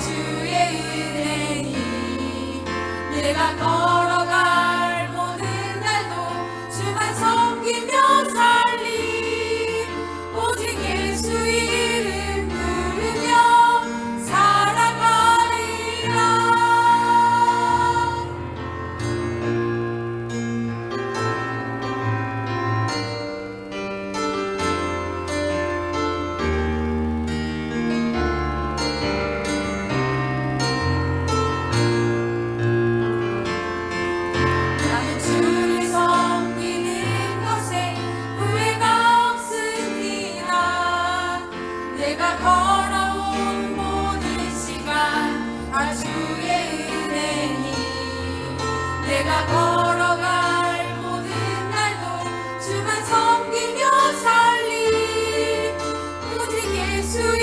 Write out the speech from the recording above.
주의 은혜니 내가 걸 주만 섬기며 살리. 오직 예수